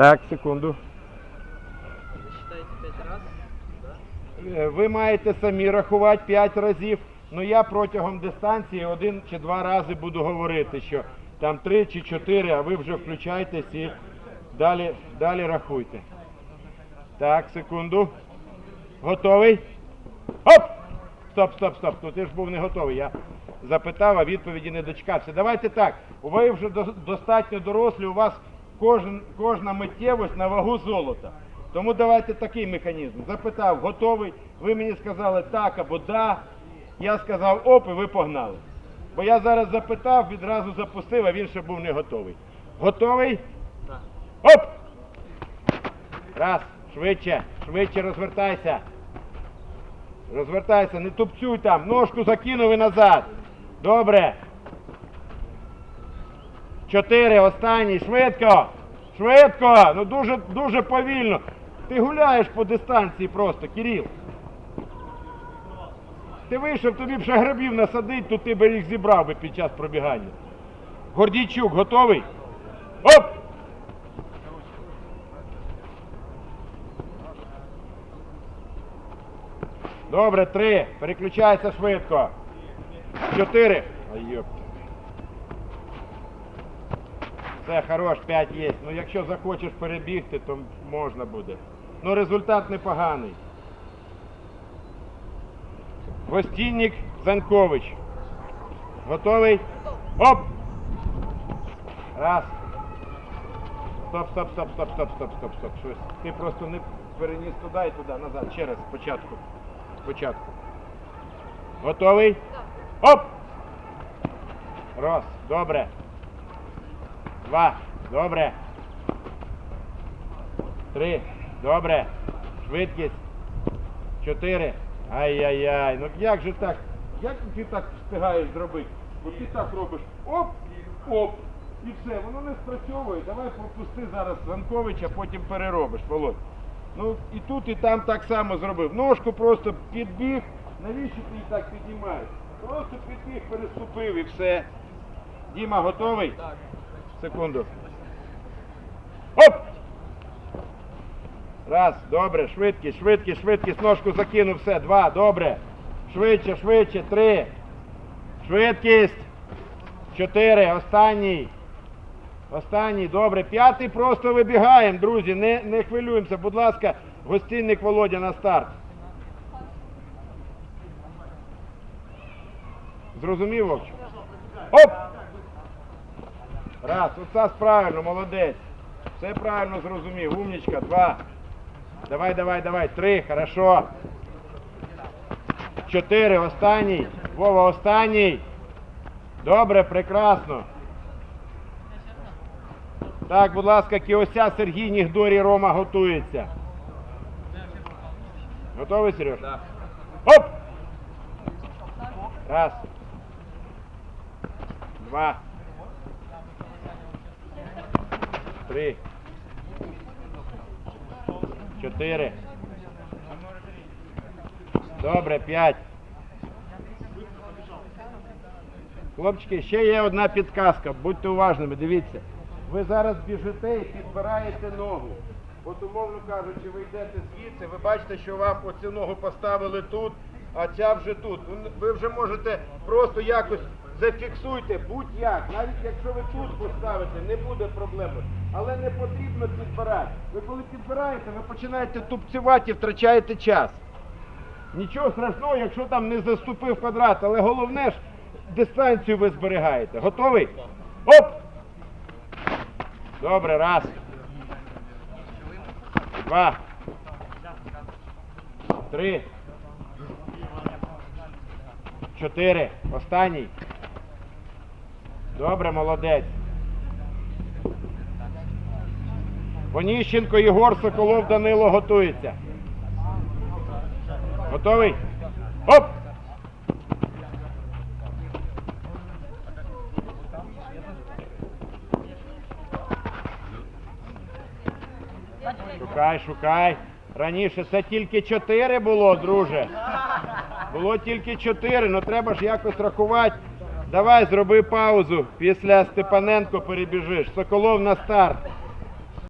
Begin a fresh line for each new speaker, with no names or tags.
Так, секунду. Е, Ви маєте самі рахувати 5 разів. Ну я протягом дистанції один чи два рази буду говорити, що там 3 чи 4, а ви вже включайтесь і далі, далі рахуйте. Так, секунду. Готовий? Оп! Стоп, стоп, стоп. Ну ти ж був не готовий. Я запитав, а відповіді не дочекався. Давайте так. Ви вже до- достатньо дорослі, у вас кожен, кожна миттєвость на вагу золота. Тому давайте такий механізм. Запитав, готовий. Ви мені сказали так або да. Я сказав оп, і ви погнали. Бо я зараз запитав, відразу запустив, а він ще був не готовий. Готовий?
Так.
Оп! Раз, швидше, швидше розвертайся. Розвертайся, не тупцюй там. Ножку закинув і назад. Добре. Чотири, останній, швидко. Швидко. Ну дуже, дуже повільно. Ти гуляєш по дистанції просто, Кирил. Ти вийшов, тобі б ще грабів насадить, то ти би їх зібрав би під час пробігання. Гордійчук, готовий? Оп! Добре, три. Переключайся швидко. Чотири. Ай, Все, хорош, п'ять є. Ну якщо захочеш перебігти, то можна буде. Ну результат непоганий. Гостінник Занкович. Готовий? Оп! Раз. Стоп, стоп, стоп, стоп, стоп, стоп, стоп, стоп. Щось. Ти просто не переніс туди і туди, назад. Ще раз, спочатку. Спочатку. Готовий? Оп! Раз. Добре. Два. Добре. Три. Добре. Швидкість. Чотири. Ай-яй-яй. Ну як же так? Як ти так встигаєш зробити? Бо ти так робиш. Оп! Оп! І все, воно не спрацьовує. Давай пропусти зараз Занковича, потім переробиш, Володь. Ну і тут, і там так само зробив. Ножку просто підбіг. Навіщо ти її так піднімаєш? Просто підбіг, переступив і все. Діма, готовий?
Так.
Секунду. Оп! Раз, добре, швидкість, швидкість, швидкість, ножку закинув, все, два, добре. Швидше, швидше, три. Швидкість. Чотири, останній. Останній, добре. П'ятий просто вибігаємо, друзі, не, не хвилюємося. Будь ласка, гостинник Володя на старт. Зрозумів, Вовчик? Оп! Раз, оце правильно, молодець. Все правильно зрозумів. Умнічка, два. Давай, давай, давай. Три, хорошо. Чотири, останній. Вова, останній. Добре, прекрасно. Так, будь ласка, Кіося, Сергій, Нігдорі, Рома готується. Готовий, Сереж?
Да.
Оп! Раз. Два. Три. Чотири. Добре, п'ять. Хлопчики, ще є одна підказка. Будьте уважними, дивіться. Ви зараз біжите і підбираєте ногу. От, умовно кажучи, ви йдете звідси, ви бачите, що вам оцю ногу поставили тут, а ця вже тут. Ви- вже можете просто якось зафіксуйте, будь-як. Навіть якщо ви тут поставите, не буде проблеми. Але не потрібно підбирати. Ви коли підбираєте, ви починаєте тупцювати і втрачаєте час. Нічого страшного, якщо там не заступив квадрат, але головне ж дистанцію ви зберігаєте. Готовий? Оп! Добре, раз. Два. Три. Чотири. Останній. Добре, молодець. Поніщенко, Єгор, Соколов, Данило готується. Готовий? Оп! Шукай, шукай. Раніше це тільки чотири було, друже. Було тільки чотири, ну треба ж якось рахувати. Давай, зроби паузу. Після Степаненко перебіжиш. Соколов на старт.